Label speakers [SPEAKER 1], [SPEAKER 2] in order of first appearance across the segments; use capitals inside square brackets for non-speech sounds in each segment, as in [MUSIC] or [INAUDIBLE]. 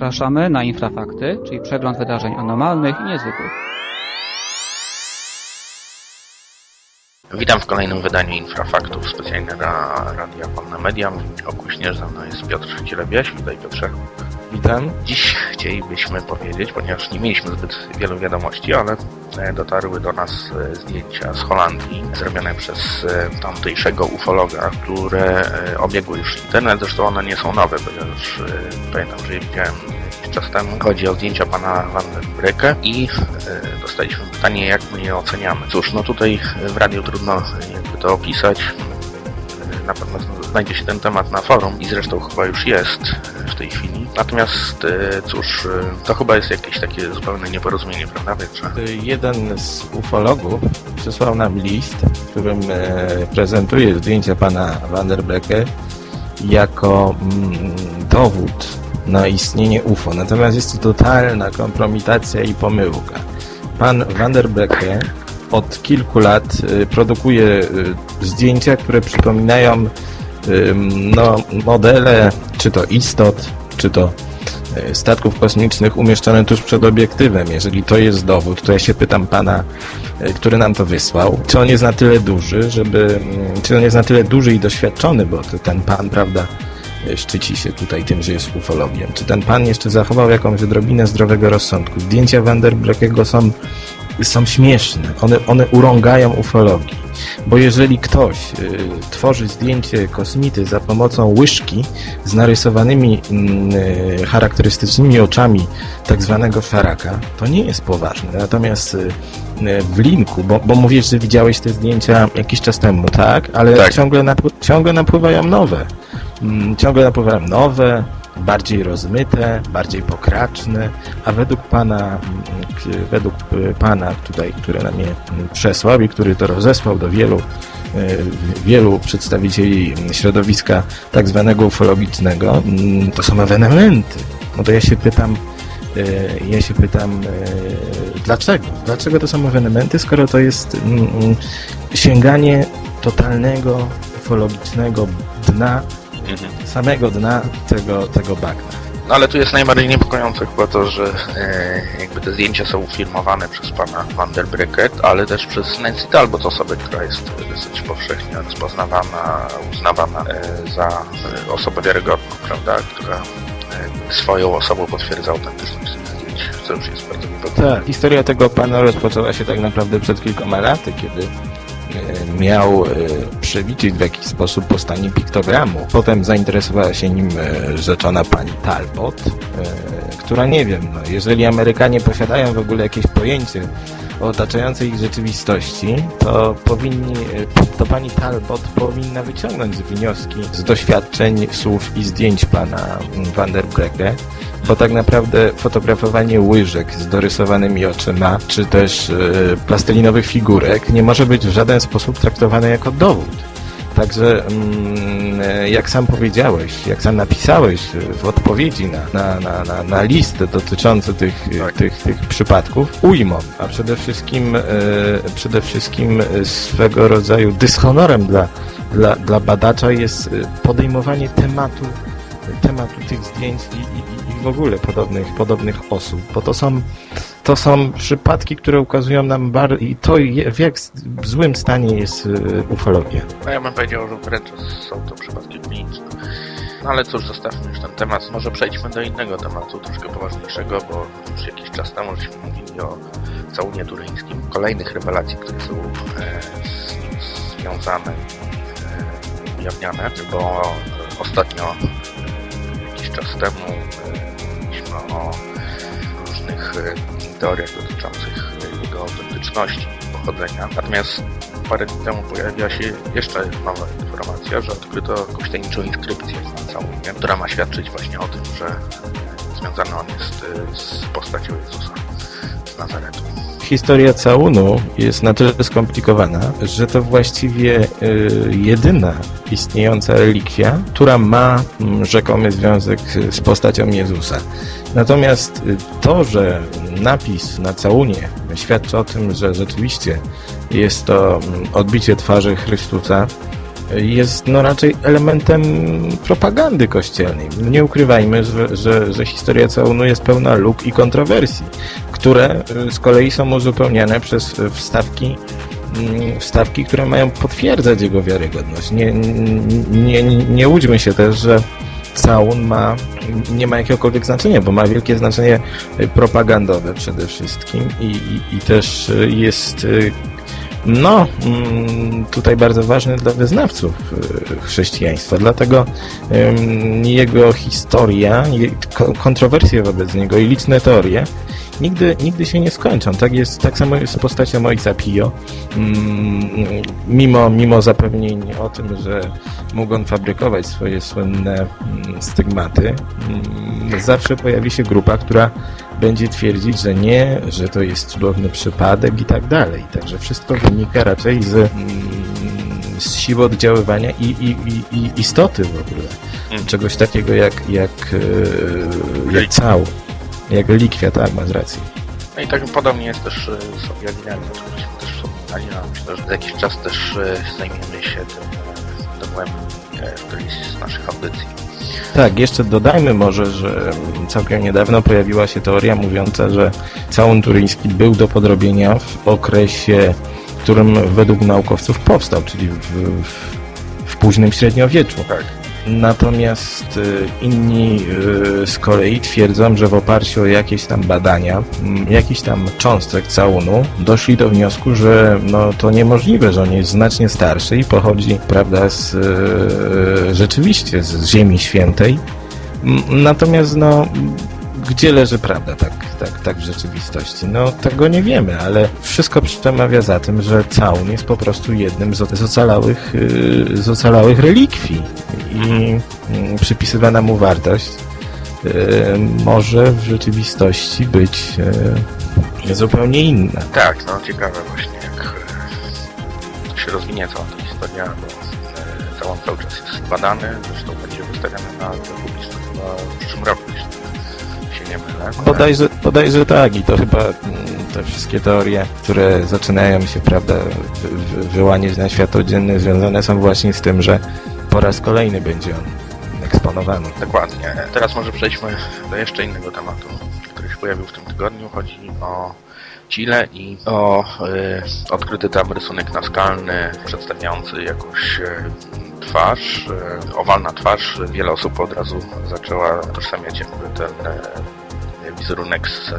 [SPEAKER 1] Zapraszamy na Infrafakty, czyli przegląd wydarzeń anormalnych i niezwykłych.
[SPEAKER 2] Witam w kolejnym wydaniu Infrafaktów specjalnie dla Radia Wolne Media. Okuśnie ze mną jest Piotr Cielebiaś. Witaj Piotrze.
[SPEAKER 3] Witam.
[SPEAKER 2] Dziś chcielibyśmy powiedzieć, ponieważ nie mieliśmy zbyt wielu wiadomości, ale e, dotarły do nas e, zdjęcia z Holandii zrobione przez e, tamtejszego ufologa, które obiegły już internet. Zresztą one nie są nowe, e, pamiętam, że je widziałem jakiś czas temu. Chodzi o zdjęcia pana Van Brecke i dostaliśmy pytanie, jak my je oceniamy. Cóż, no tutaj w radiu trudno jakby to opisać. Na pewno znajdzie się ten temat na forum i zresztą chyba już jest e, w tej chwili. Natomiast e, cóż, e, to chyba jest jakieś takie zupełne nieporozumienie, prawda Piotrze?
[SPEAKER 3] Jeden z ufologów przysłał nam list, w którym prezentuje zdjęcia pana Vanderbrecke jako mm, dowód na istnienie UFO. Natomiast jest to totalna kompromitacja i pomyłka. Pan Vanderbrecke od kilku lat e, produkuje e, zdjęcia, które przypominają ym, no, modele, czy to istot, czy to statków kosmicznych umieszczone tuż przed obiektywem. Jeżeli to jest dowód, to ja się pytam pana, który nam to wysłał, czy on jest na tyle duży, żeby, mm, czy on jest na tyle duży i doświadczony, bo ten pan, prawda, szczyci się tutaj tym, że jest ufologiem. Czy ten pan jeszcze zachował jakąś odrobinę zdrowego rozsądku? Zdjęcia Vanderbreckiego są są śmieszne. One, one urągają ufologii. Bo jeżeli ktoś y, tworzy zdjęcie kosmity za pomocą łyżki z narysowanymi mm, y, charakterystycznymi oczami tak zwanego szaraka, to nie jest poważne. Natomiast y, y, w linku, bo, bo mówisz, że widziałeś te zdjęcia jakiś czas temu, tak? Ale
[SPEAKER 2] Tak.
[SPEAKER 3] Ciągle, ciągle napływają nowe. Mm, Ciągle napływają nowe, bardziej rozmyte, bardziej pokraczne, a według pana, mm, według y, pana tutaj, który nam je przesłał i który to rozesłał do wielu, y, wielu przedstawicieli środowiska tak zwanego ufologicznego, mm, to są ewenementy. No to ja się pytam, y, ja się pytam, dlaczego? Dlaczego to są ewenementy, skoro to jest mm, sięganie totalnego, ufologicznego dna samego dna tego, tego bagna.
[SPEAKER 2] No ale tu jest najbardziej niepokojące chyba to, że e, jakby te zdjęcia są filmowane przez pana Van der Brecke, ale też przez Nancy Talbot, osobę, która jest dosyć powszechnie rozpoznawana, uznawana e, za e, osobę wiarygodną, prawda, która e, swoją osobą potwierdza autentyczność zdjęć, co już jest bardzo niepokojące.
[SPEAKER 3] Tak, historia tego pana rozpoczęła się tak naprawdę przed kilkoma laty, kiedy e, miał e, przewidzieć w jakiś sposób powstanie piktogramu. Potem zainteresowała się nim e, rzeczona pani Talbot, e, która nie wiem, no, jeżeli Amerykanie posiadają w ogóle jakieś pojęcie o otaczającej ich rzeczywistości, to powinni, e, to pani Talbot powinna wyciągnąć wnioski z doświadczeń, słów i zdjęć pana mm, Van der Brecke, bo tak naprawdę fotografowanie łyżek z dorysowanymi oczyma, czy też e, plastelinowych figurek nie może być w żaden sposób traktowane jako dowód. Także, mm, e, jak sam powiedziałeś, jak sam napisałeś e, w odpowiedzi na, na, na, na, na listę dotyczącą tych,
[SPEAKER 2] Tak.
[SPEAKER 3] tych, tych przypadków, ujmą, a przede wszystkim, przede wszystkim swego rodzaju dyshonorem dla, dla, dla badacza jest podejmowanie tematu tematu tych zdjęć i, i, i w ogóle podobnych, podobnych osób, bo to są, to są przypadki, które ukazują nam bar i to w jak w złym stanie jest e, ufologia.
[SPEAKER 2] No ja bym powiedział, że wręcz są to przypadki kliniczne. No ale cóż, zostawmy już ten temat. Może przejdźmy do innego tematu, troszkę poważniejszego, bo już jakiś czas temu żeśmy mówili o całunie turyńskim. Kolejnych rewelacji, które są e, z nim związane e, ujawniane, bo ostatnio jakiś czas temu e, mówiliśmy o różnych e, teoriach dotyczących e, jego autentyczności, pochodzenia. Natomiast parę dni temu pojawiła się jeszcze nowa informacja, że odkryto jakąś tajemniczą inskrypcję na całunie, która ma świadczyć właśnie o tym, że związany on jest z postacią Jezusa z Nazaretu.
[SPEAKER 3] Historia całunu jest na tyle skomplikowana, że to właściwie y, jedyna istniejąca relikwia, która ma mm, rzekomy związek z postacią Jezusa. Natomiast y, to, że napis na całunie świadczy o tym, że rzeczywiście jest to mm, odbicie twarzy Chrystusa, jest no raczej elementem propagandy kościelnej. Nie ukrywajmy, że, że, że historia całunu jest pełna luk i kontrowersji, które y, z kolei są uzupełniane przez wstawki mm, wstawki, które mają potwierdzać jego wiarygodność. Nie, nie, nie, łudźmy się też, że całun ma, nie ma jakiegokolwiek znaczenia, bo ma wielkie znaczenie propagandowe przede wszystkim i, i, i też jest no, mm, tutaj bardzo ważny dla wyznawców y, chrześcijaństwa, dlatego jego historia, kontrowersje wobec niego i liczne teorie nigdy, nigdy się nie skończą. Tak jest, tak samo jest z postacią ojca Pio. Mm, mimo, mimo zapewnień o tym, że mógł on fabrykować swoje słynne mm, stygmaty, zawsze pojawi się grupa, która będzie twierdzić, że nie, że to jest cudowny przypadek i tak dalej. Także wszystko wynika raczej z, mm, z siły oddziaływania i, i, i, i istoty w ogóle. Mm. Czegoś takiego jak, jak, e, jak cał, jak relikwia, tak, masz rację.
[SPEAKER 2] No i tak podobnie jest też e, z objawieniami, o których też wspominali, a myślę, że za jakiś czas też e, zajmiemy się tym domem w którejś z naszych audycji.
[SPEAKER 3] Tak, jeszcze dodajmy może, że całkiem niedawno pojawiła się teoria mówiąca, że całun turyński był do podrobienia w okresie, w którym według naukowców powstał, czyli w, w, w późnym średniowieczu.
[SPEAKER 2] Tak.
[SPEAKER 3] Natomiast y, inni y, z kolei twierdzą, że w oparciu o jakieś tam badania, jakiś tam cząstek całunu, doszli do wniosku, że no, to niemożliwe, że on jest znacznie starszy i pochodzi, prawda, z, y, rzeczywiście z Ziemi Świętej. Natomiast no, gdzie leży prawda tak, tak, tak w rzeczywistości? No tego nie wiemy, ale wszystko przemawia za tym, że całun jest po prostu jednym z, z, ocalałych, y, z ocalałych relikwii i mm, przypisywana mu wartość y, może w rzeczywistości być y, zupełnie inna.
[SPEAKER 2] Tak, no ciekawe właśnie jak się rozwinie cała ta historia, bo całun cały czas jest badany, zresztą będzie wystawiany na publiczność w przyszłym roku, nie mylę.
[SPEAKER 3] Bodajże, bodajże tak i to chyba mm, te wszystkie teorie, które zaczynają się, prawda, wyłaniać na światło dzienne związane są właśnie z tym, że po raz kolejny będzie on eksponowany.
[SPEAKER 2] Dokładnie. Teraz może przejdźmy do jeszcze innego tematu, który się pojawił w tym tygodniu. Chodzi o Chile i o y, odkryty tam rysunek naskalny przedstawiający jakąś y, twarz, y, owalna twarz. Wiele osób od razu zaczęła tożsamiać jakby ten y, wizerunek z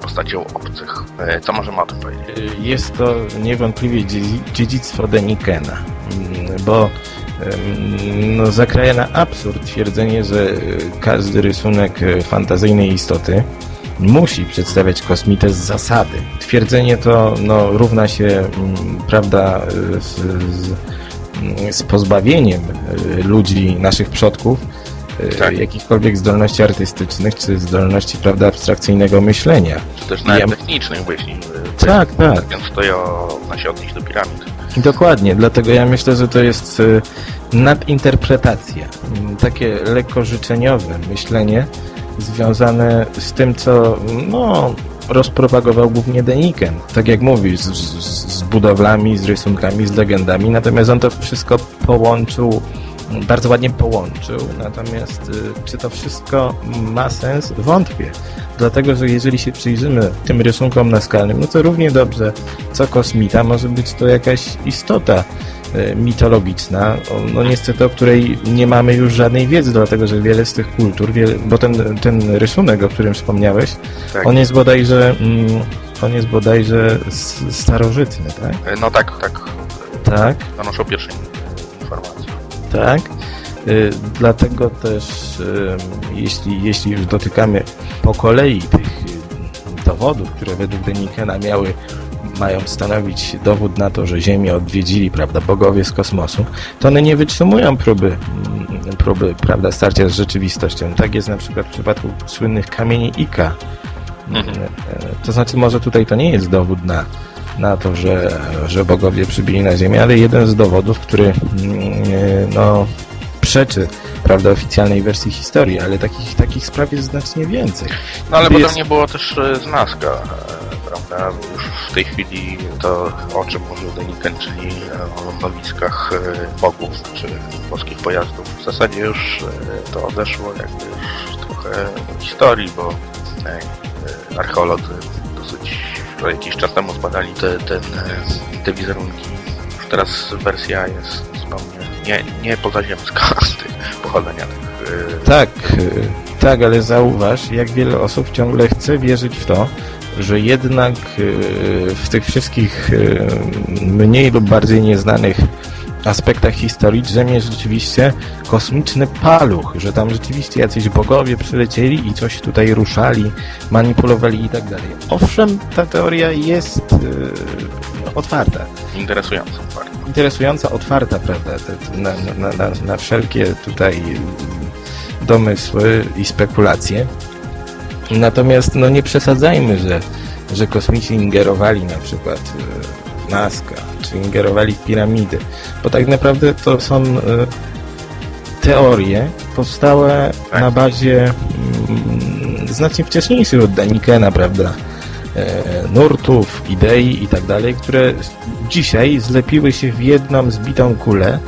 [SPEAKER 2] postacią obcych. E, co możemy o tym powiedzieć?
[SPEAKER 3] Jest to niewątpliwie dziedzictwo Denikena, mm, bo no, zakraja na absurd twierdzenie, że każdy rysunek fantazyjnej istoty musi przedstawiać kosmitę z zasady. Twierdzenie to no, równa się, mm, prawda, z, z, z pozbawieniem e, ludzi, naszych przodków, tak. jakichkolwiek zdolności artystycznych, czy zdolności, prawda, abstrakcyjnego myślenia.
[SPEAKER 2] Czy też nawet ja... technicznych, bo jeśli
[SPEAKER 3] tak, tak.
[SPEAKER 2] Więc to ja ma się odnieść do piramid.
[SPEAKER 3] Dokładnie, dlatego ja myślę, że to jest y, nadinterpretacja, takie lekko życzeniowe myślenie związane z tym, co no, rozpropagował głównie Deniken. Tak jak mówisz, z, z budowlami, z rysunkami, z legendami, natomiast on to wszystko połączył bardzo ładnie połączył, natomiast y, czy to wszystko ma sens? Wątpię. Dlatego, że jeżeli się przyjrzymy tym rysunkom naskalnym, no to równie dobrze co kosmita może być to jakaś istota y, mitologiczna, no niestety o której nie mamy już żadnej wiedzy, dlatego że wiele z tych kultur, wiele, bo ten, ten rysunek, o którym wspomniałeś, tak. on jest bodajże mm, on jest bodajże starożytny, tak?
[SPEAKER 2] No tak, tak.
[SPEAKER 3] Tak?
[SPEAKER 2] Donoszą pierwsze informacje
[SPEAKER 3] tak? Y, dlatego też, jeśli, jeśli już dotykamy po kolei tych dowodów, które według Denikena miały mają stanowić dowód na to, że Ziemię odwiedzili, prawda, bogowie z kosmosu, to one nie wytrzymują próby, mm, próby, prawda, starcia z rzeczywistością. Tak jest na przykład w przypadku słynnych kamieni Ika. Mhm. To znaczy, może tutaj to nie jest dowód na, na to, że, że bogowie przybili na ziemię, ale jeden z dowodów, który mm, no, przeczy prawda, oficjalnej wersji historii, ale takich, takich spraw jest znacznie więcej.
[SPEAKER 2] No ale
[SPEAKER 3] Gdy
[SPEAKER 2] potem
[SPEAKER 3] jest-
[SPEAKER 2] nie było też e, z Nazca, e, prawda? Już w tej chwili to, o czym mówił Deniken, czyli e, o lądowiskach bogów, czy boskich pojazdów. W zasadzie już to odeszło jakby już trochę historii, bo archeolodzy dosyć to jakiś czas temu zbadali te, ten, te wizerunki. Już teraz wersja jest zupełnie nie, nie pozaziemska [LAUGHS] pochodzenia tych e,
[SPEAKER 3] Tak, y, tak, ale zauważ, jak wiele osób ciągle chce wierzyć w to, że jednak y, w tych wszystkich y, mniej lub bardziej nieznanych aspektach historii drzemie rzeczywiście kosmiczny paluch, że tam rzeczywiście jacyś bogowie przylecieli i coś tutaj ruszali, manipulowali i tak dalej. Owszem, ta teoria jest y, otwarta
[SPEAKER 2] interesującą bardzo.
[SPEAKER 3] interesująca, otwarta, prawda, na, na, na, na wszelkie tutaj y, domysły i spekulacje. Natomiast no nie przesadzajmy, że, że kosmici ingerowali na przykład y, Nazca, czy ingerowali w piramidy, bo tak naprawdę to są y, teorie powstałe na bazie mm, znacznie wcześniejszych od Danikena, prawda, e, nurtów, idei i tak dalej, które dzisiaj zlepiły się w jedną zbitą kulę.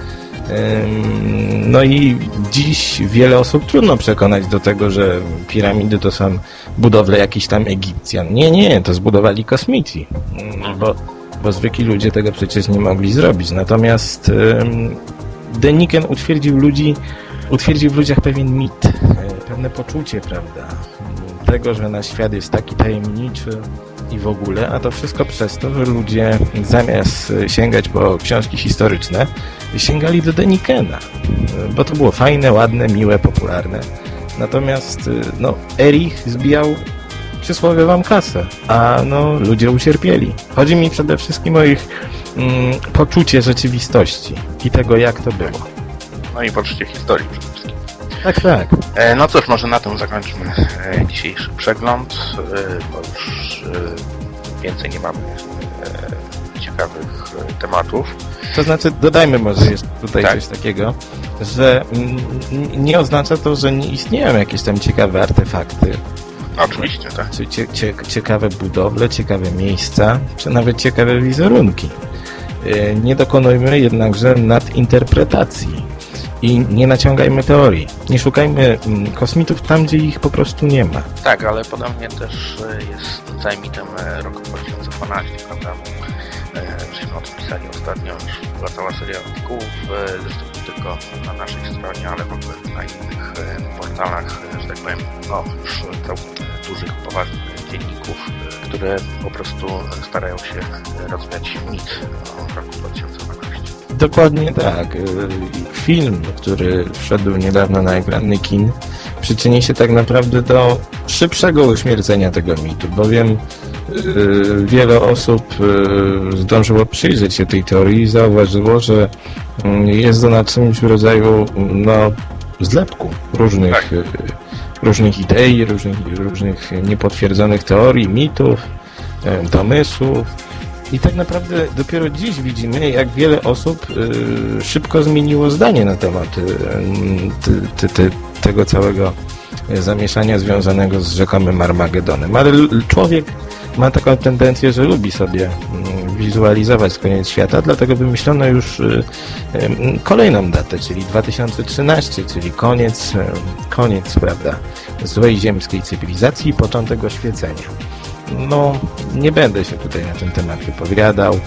[SPEAKER 3] No i dziś wiele osób trudno przekonać do tego, że piramidy to są budowle jakichś tam Egipcjan. Nie, nie, to zbudowali kosmici, Ym, bo, bo zwykli ludzie tego przecież nie mogli zrobić. Natomiast Deniken utwierdził ludzi, utwierdził w ludziach pewien mit, e, pewne poczucie, prawda, tego, że nasz świat jest taki tajemniczy i w ogóle, a to wszystko przez to, że ludzie zamiast sięgać po książki historyczne, sięgali do Denikena, bo to było fajne, ładne, miłe, popularne. Natomiast, e, no, Erich zbijał przysłowiową kasę, a no, ludzie ucierpieli. Chodzi mi przede wszystkim o ich mm, poczucie rzeczywistości i tego, jak to było.
[SPEAKER 2] No i poczucie historii przede wszystkim.
[SPEAKER 3] Tak, tak.
[SPEAKER 2] E, no cóż, może na tym zakończmy e, dzisiejszy przegląd, e, bo już e, więcej nie mamy e, ciekawych e, tematów.
[SPEAKER 3] To znaczy, dodajmy może jeszcze tutaj
[SPEAKER 2] Tak.
[SPEAKER 3] coś takiego, że mm, nie oznacza to, że nie istnieją jakieś tam ciekawe artefakty,
[SPEAKER 2] oczywiście, tak.
[SPEAKER 3] cie, cie, ciekawe budowle, ciekawe miejsca, czy nawet ciekawe wizerunki. E, Nie dokonujmy jednakże nadinterpretacji i nie naciągajmy teorii. Nie szukajmy mm, kosmitów tam, gdzie ich po prostu nie ma.
[SPEAKER 2] Tak, ale podobnie też e, jest cały mitem e, roku 2012, prawda? Żeśmy o tym pisali ostatnio, już była cała seria artykułów, e, zresztą nie tylko na naszej stronie, ale w ogóle na innych e, portalach, e, że tak powiem, no już całkiem dużych, poważnych dzienników, które po prostu starają się rozwiać mit o roku 2012.
[SPEAKER 3] Dokładnie tak. Y, Film, który wszedł niedawno na ekrany kin, przyczyni się tak naprawdę do szybszego uśmiercenia tego mitu, bowiem wiele osób y, zdążyło przyjrzeć się tej teorii i zauważyło, że y, jest ona czymś w rodzaju no, zlepku różnych,
[SPEAKER 2] Tak.
[SPEAKER 3] y, różnych idei, różnych, różnych niepotwierdzonych teorii, mitów, y, domysłów. I tak naprawdę dopiero dziś widzimy, jak wiele osób y, szybko zmieniło zdanie na temat y, tego całego y, zamieszania związanego z rzekomym Armagedonem. Ale człowiek ma taką tendencję, że lubi sobie mm, wizualizować koniec świata, dlatego wymyślono już y, y, kolejną datę, czyli 2013, czyli koniec, koniec, prawda, złej ziemskiej cywilizacji i początek oświecenia. No, nie będę się tutaj na ten temat wypowiadał.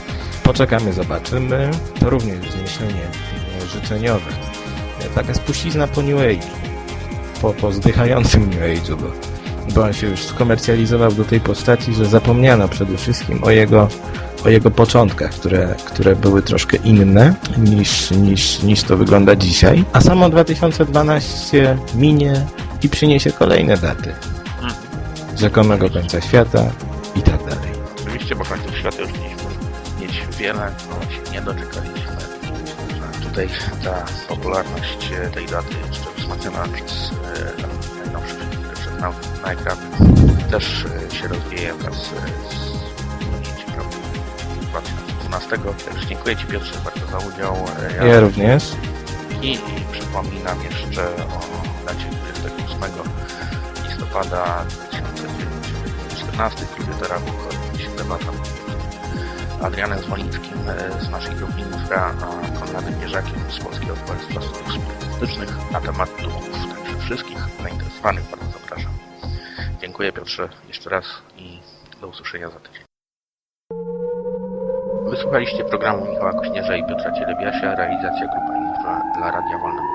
[SPEAKER 3] Poczekamy, zobaczymy. To również jest myślenie e, życzeniowe. E, Taka spuścizna po New Age. Po, po zdychającym New Age'u, bo, bo on się już skomercjalizował do tej postaci, że zapomniano przede wszystkim o jego, o jego początkach, które, które były troszkę inne niż, niż, niż to wygląda dzisiaj. A samo 2012 minie i przyniesie kolejne daty rzekomego końca świata i tak dalej.
[SPEAKER 2] Oczywiście, bo końców świata już mieliśmy mieć wiele, ale się nie doczekaliśmy. I tutaj ta popularność e, tej daty jeszcze wzmocniona przez e, najnowsze filmy, przez na, też e, się rozwieje wraz z roku 2012. Także dziękuję Ci Piotrze bardzo za udział. E,
[SPEAKER 3] Ja również.
[SPEAKER 2] Polski i przypominam jeszcze o dacie 28 listopada 2014 w klubie Terabu odbyła się debata Adrianem Zwolickim e, z naszej grupy Infra, a Konradem Mierzakiem z Polskiego Towarzystwa Studiów Spirytystycznych na temat duchów. Także wszystkich zainteresowanych bardzo zapraszam. Dziękuję Piotrze jeszcze raz i do usłyszenia za tydzień. Wysłuchaliście programu Michała Kośnierza i Piotra Cielebiasia, realizacja Grupa Infra dla Radia Wolne Media.